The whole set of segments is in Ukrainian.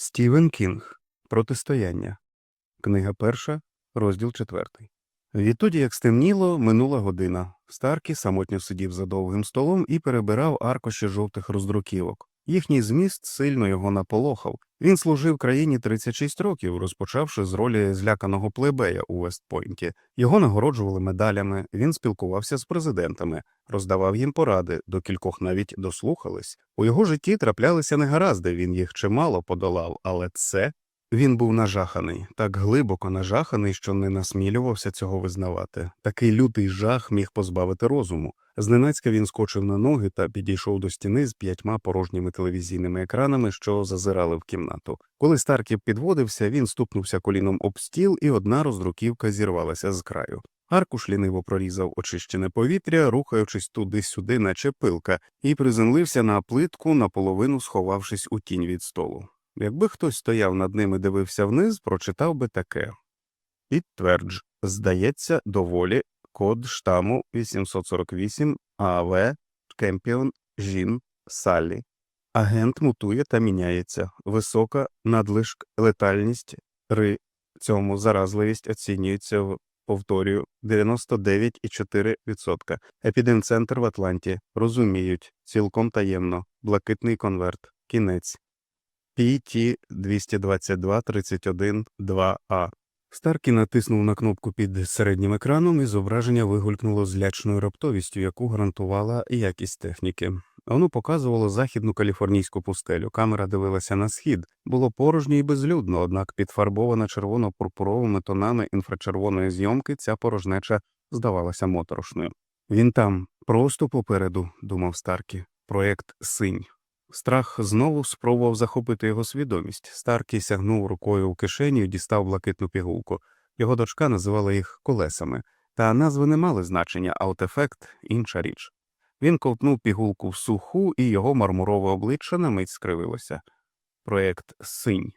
Стівен Кінг Протистояння. Книга перша, розділ четвертий. Відтоді, як стемніло, минула година. Старкі самотньо сидів за довгим столом і перебирав аркоші жовтих роздруківок. Їхній зміст сильно його наполохав. Він служив країні 36 років, розпочавши з ролі зляканого плебея у Вестпойнті. Його нагороджували медалями, він спілкувався з президентами, роздавав їм поради, до кількох навіть дослухались. У його житті траплялися негаразди, він їх чимало подолав, але це він був нажаханий, так глибоко нажаханий, що не насмілювався цього визнавати. Такий лютий жах міг позбавити розуму. Зненацька він скочив на ноги та підійшов до стіни з п'ятьма порожніми телевізійними екранами, що зазирали в кімнату. Коли Старків підводився, він стукнувся коліном об стіл, і одна роздруківка зірвалася з краю. Аркуш ліниво прорізав очищене повітря, рухаючись туди-сюди, наче пилка, і приземлився на плитку, наполовину сховавшись у тінь від столу. Якби хтось стояв над ним і дивився вниз, прочитав би таке Підтвердж, здається, доволі код штаму 848 АВ Кемпіон Жін Саллі. Агент мутує та міняється. Висока надлишк летальність ри цьому заразливість оцінюється в повторюю 99,4%. Епідемцентр в Атланті розуміють цілком таємно. Блакитний конверт. Кінець. PT 222 31 2A. Старкі натиснув на кнопку під середнім екраном, і зображення вигулькнуло з лячною раптовістю, яку гарантувала якість техніки. Воно показувало західну каліфорнійську пустелю. Камера дивилася на схід. Було порожньо і безлюдно, однак підфарбована червоно-пурпуровими тонами інфрачервоної зйомки ця порожнеча здавалася моторошною. Він там, просто попереду, думав Старкі. Проєкт Синь. Страх знову спробував захопити його свідомість. Старкий сягнув рукою у кишеню і дістав блакитну пігулку. Його дочка називала їх колесами, та назви не мали значення, а от ефект інша річ. Він ковтнув пігулку в суху, і його мармурове обличчя на мить скривилося. Проєкт Синь.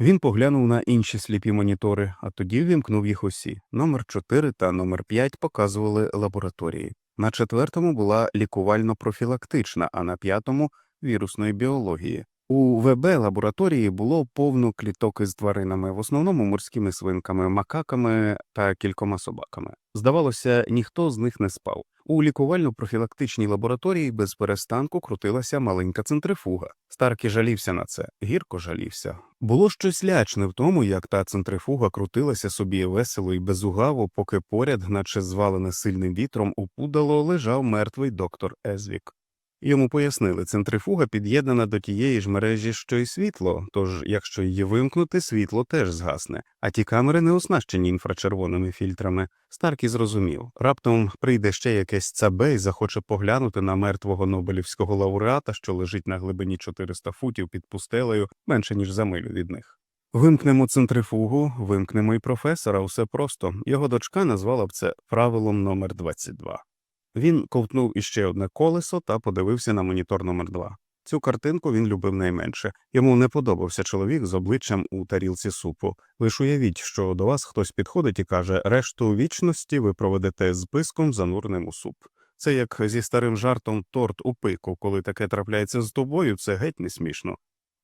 Він поглянув на інші сліпі монітори, а тоді вімкнув їх усі. Номер 4 та номер 5 показували лабораторії. На четвертому була лікувально-профілактична, а на п'ятому вірусної біології. У ВБ лабораторії було повно кліток із тваринами, в основному морськими свинками, макаками та кількома собаками. Здавалося, ніхто з них не спав. У лікувально-профілактичній лабораторії без перестанку крутилася маленька центрифуга. Старкі жалівся на це, гірко жалівся. Було щось лячне в тому, як та центрифуга крутилася собі весело і безугаво, поки поряд, наче звалене сильним вітром, упудало лежав мертвий доктор Езвік. Йому пояснили, центрифуга під'єднана до тієї ж мережі, що й світло, тож, якщо її вимкнути, світло теж згасне, а ті камери не оснащені інфрачервоними фільтрами. Старкі зрозумів. Раптом прийде ще якесь цабе і захоче поглянути на мертвого Нобелівського лауреата, що лежить на глибині 400 футів під пустелею, менше ніж за милю від них. Вимкнемо центрифугу, вимкнемо і професора, усе просто. Його дочка назвала б це правилом номер 22. Він ковтнув іще одне колесо та подивився на монітор номер 2 Цю картинку він любив найменше. Йому не подобався чоловік з обличчям у тарілці супу. Лиш уявіть, що до вас хтось підходить і каже, решту вічності ви проведете з писком занурним у суп. Це як зі старим жартом торт у пику, коли таке трапляється з тобою, це геть не смішно.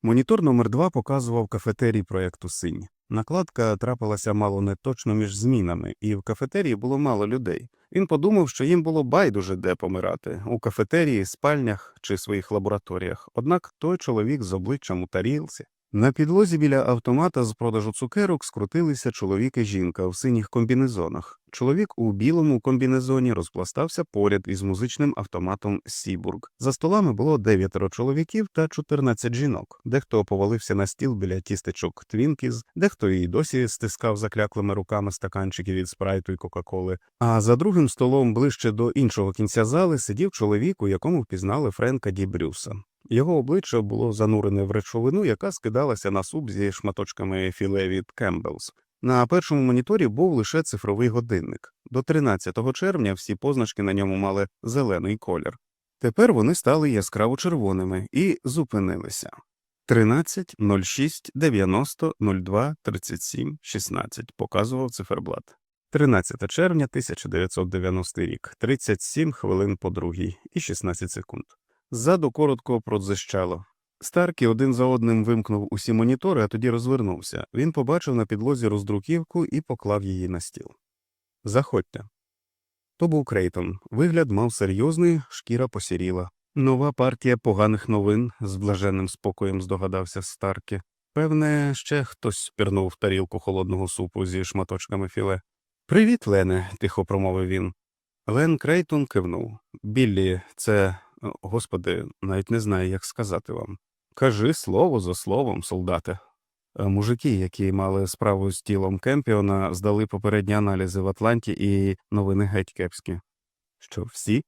Монітор номер 2 показував кафетерій проєкту Синь. Накладка трапилася мало не точно між змінами, і в кафетерії було мало людей. Він подумав, що їм було байдуже де помирати у кафетерії, спальнях чи своїх лабораторіях. Однак той чоловік з обличчям у тарілці. На підлозі біля автомата з продажу цукерок скрутилися чоловік і жінка в синіх комбінезонах. Чоловік у білому комбінезоні розпластався поряд із музичним автоматом Сібург. За столами було дев'ятеро чоловіків та 14 жінок. Дехто повалився на стіл біля тістечок Твінкіз, дехто і досі стискав закляклими руками стаканчики від спрайту і Кока-Коли. А за другим столом, ближче до іншого кінця зали, сидів чоловік, у якому впізнали Френка Ді Брюса. Його обличчя було занурене в речовину, яка скидалася на суп зі шматочками філе від Кембелс. На першому моніторі був лише цифровий годинник. До 13 червня всі позначки на ньому мали зелений колір. Тепер вони стали яскраво червоними і зупинилися. 13, 06, 90, 02, 37, 16 показував циферблат. 13 червня 1990 рік, 37 хвилин по другій і 16 секунд. Ззаду коротко продзищало. Старкі один за одним вимкнув усі монітори, а тоді розвернувся. Він побачив на підлозі роздруківку і поклав її на стіл. Заходьте. То був Крейтон. Вигляд мав серйозний, шкіра посіріла. Нова партія поганих новин з блаженним спокоєм здогадався Старкі. Певне, ще хтось спірнув тарілку холодного супу зі шматочками філе. Привіт, Лене, тихо промовив він. Лен Крейтон кивнув. Біллі, це. Господи, навіть не знаю, як сказати вам. Кажи слово за словом, солдате. Е, Мужики, які мали справу з тілом Кемпіона, здали попередні аналізи в Атланті і новини геть кепські. Що, всі?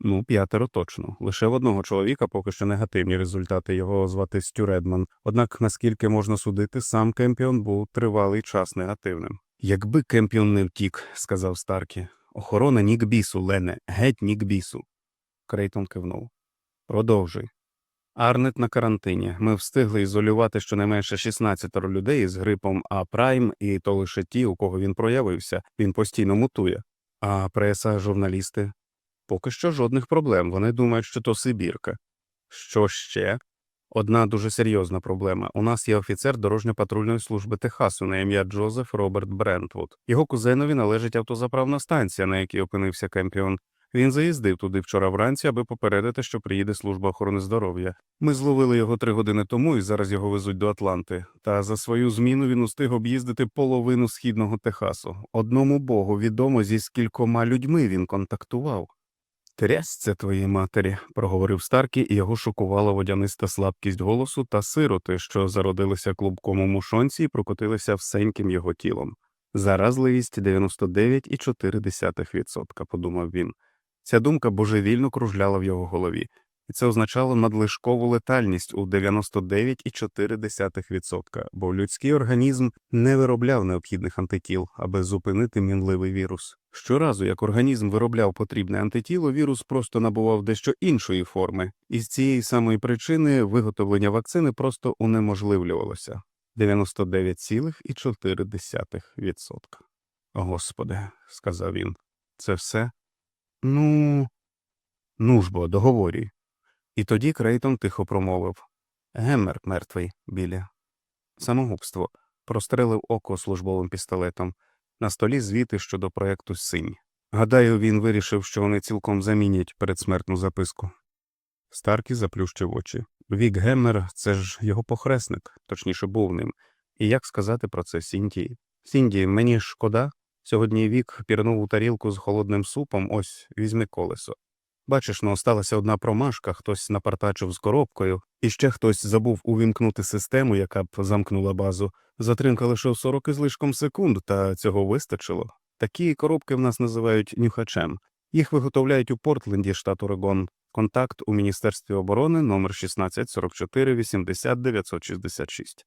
Ну, п'ятеро точно. Лише в одного чоловіка поки що негативні результати, його звати Стю Редман. Однак, наскільки можна судити, сам Кемпіон був тривалий час негативним. Якби Кемпіон не втік, сказав Старкі. Охорона нік бісу, Лене, геть нік бісу. Крейтон кивнув. Продовжуй. Арнет на карантині. Ми встигли ізолювати щонайменше 16 людей з грипом А Прайм, і то лише ті, у кого він проявився. Він постійно мутує. А преса, журналісти? Поки що жодних проблем. Вони думають, що то Сибірка. Що ще? Одна дуже серйозна проблема. У нас є офіцер дорожньо-патрульної служби Техасу на ім'я Джозеф Роберт Брентвуд. Його кузенові належить автозаправна станція, на якій опинився Кемпіон. Він заїздив туди вчора вранці, аби попередити, що приїде служба охорони здоров'я. Ми зловили його три години тому і зараз його везуть до Атланти. Та за свою зміну він устиг об'їздити половину східного Техасу. Одному богу відомо, зі скількома людьми він контактував. Трясця твоїй матері, проговорив Старкі, і його шокувала водяниста слабкість голосу та сироти, що зародилися клубком у мушонці і прокотилися всеньким його тілом. Заразливість 99,4%, подумав він. Ця думка божевільно кружляла в його голові, і це означало надлишкову летальність у 99,4%, бо людський організм не виробляв необхідних антитіл, аби зупинити мінливий вірус. Щоразу, як організм виробляв потрібне антитіло, вірус просто набував дещо іншої форми, і з цієї самої причини виготовлення вакцини просто унеможливлювалося 99,4%. Господи, сказав він, це все? Ну, ну ж бо, договорі. І тоді Крейтон тихо промовив Геммер мертвий, Білі. Самогубство. Прострелив око службовим пістолетом. На столі звіти щодо проекту Синь. Гадаю, він вирішив, що вони цілком замінять передсмертну записку. Старкі заплющив очі. Вік Геммер це ж його похресник, точніше, був ним. І як сказати про це Сінтії? Сінді, мені шкода. Сьогодні вік пірнув у тарілку з холодним супом, ось візьми колесо. Бачиш, ну, сталася одна промашка, хтось напартачив з коробкою, і ще хтось забув увімкнути систему, яка б замкнула базу. Затримка лише в 40 із лишком секунд, та цього вистачило. Такі коробки в нас називають нюхачем. Їх виготовляють у Портленді, штат Орегон. Контакт у Міністерстві оборони номер 16 44 80 966.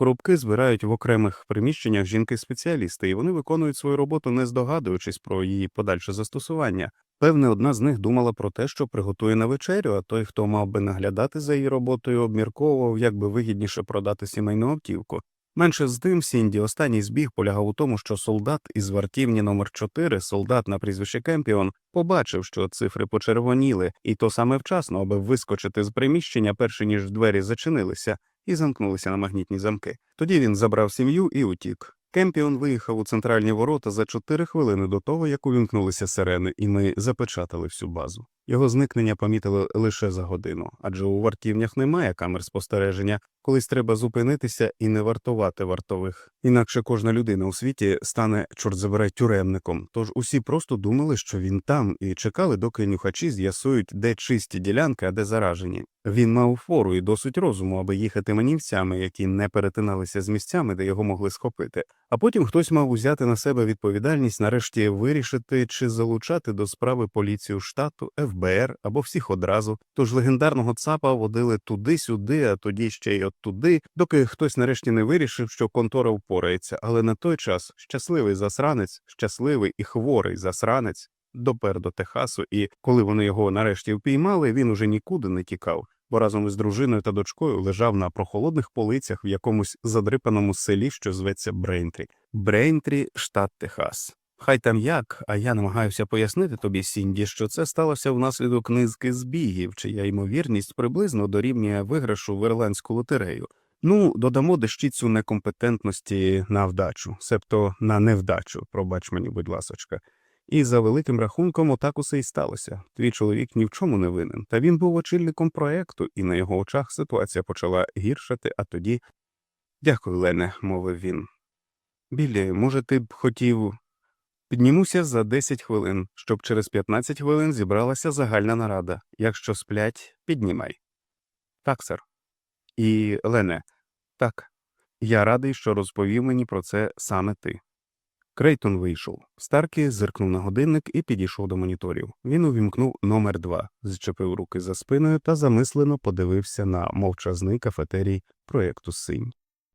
Коробки збирають в окремих приміщеннях жінки-спеціалісти, і вони виконують свою роботу, не здогадуючись про її подальше застосування. Певне, одна з них думала про те, що приготує на вечерю, а той, хто мав би наглядати за її роботою, обмірковував, як би вигідніше продати сімейну автівку. Менше з тим, Сінді, останній збіг полягав у тому, що солдат із вартівні номер 4 солдат на прізвище Кемпіон, побачив, що цифри почервоніли, і то саме вчасно, аби вискочити з приміщення, перше ніж двері зачинилися і замкнулися на магнітні замки. Тоді він забрав сім'ю і утік. Кемпіон виїхав у центральні ворота за чотири хвилини до того, як увімкнулися сирени, і ми запечатали всю базу. Його зникнення помітили лише за годину, адже у вартівнях немає камер спостереження, колись треба зупинитися і не вартувати вартових. Інакше кожна людина у світі стане, чорт забирай, тюремником. Тож усі просто думали, що він там, і чекали, доки нюхачі з'ясують, де чисті ділянки, а де заражені. Він мав фору і досить розуму, аби їхати манівцями, які не перетиналися з місцями, де його могли схопити. А потім хтось мав узяти на себе відповідальність, нарешті вирішити, чи залучати до справи поліцію штату, ФБР або всіх одразу. Тож легендарного ЦАПа водили туди-сюди, а тоді ще й от туди, доки хтось нарешті не вирішив, що контора впорається. Але на той час щасливий засранець, щасливий і хворий засранець. Допер до Техасу, і коли вони його нарешті впіймали, він уже нікуди не тікав, бо разом із дружиною та дочкою лежав на прохолодних полицях в якомусь задрипаному селі, що зветься Брейнтрі. Брейнтрі, штат Техас. Хай там як, а я намагаюся пояснити тобі, Сінді, що це сталося внаслідок низки збігів, чия ймовірність приблизно дорівнює виграшу в ірландську лотерею. Ну, додамо дещицю некомпетентності на вдачу, себто на невдачу, пробач мені, будь ласочка. І за великим рахунком отак усе й сталося. Твій чоловік ні в чому не винен, та він був очільником проекту, і на його очах ситуація почала гіршати, а тоді. Дякую, Лене, мовив він. Біллі, може, ти б хотів. Піднімуся за 10 хвилин, щоб через 15 хвилин зібралася загальна нарада. Якщо сплять, піднімай. Так, сер. І, Лене, так. Я радий, що розповів мені про це саме ти. Крейтон вийшов. Старкі зиркнув на годинник і підійшов до моніторів. Він увімкнув номер два, зчепив руки за спиною та замислено подивився на мовчазний кафетерій проєкту Синь.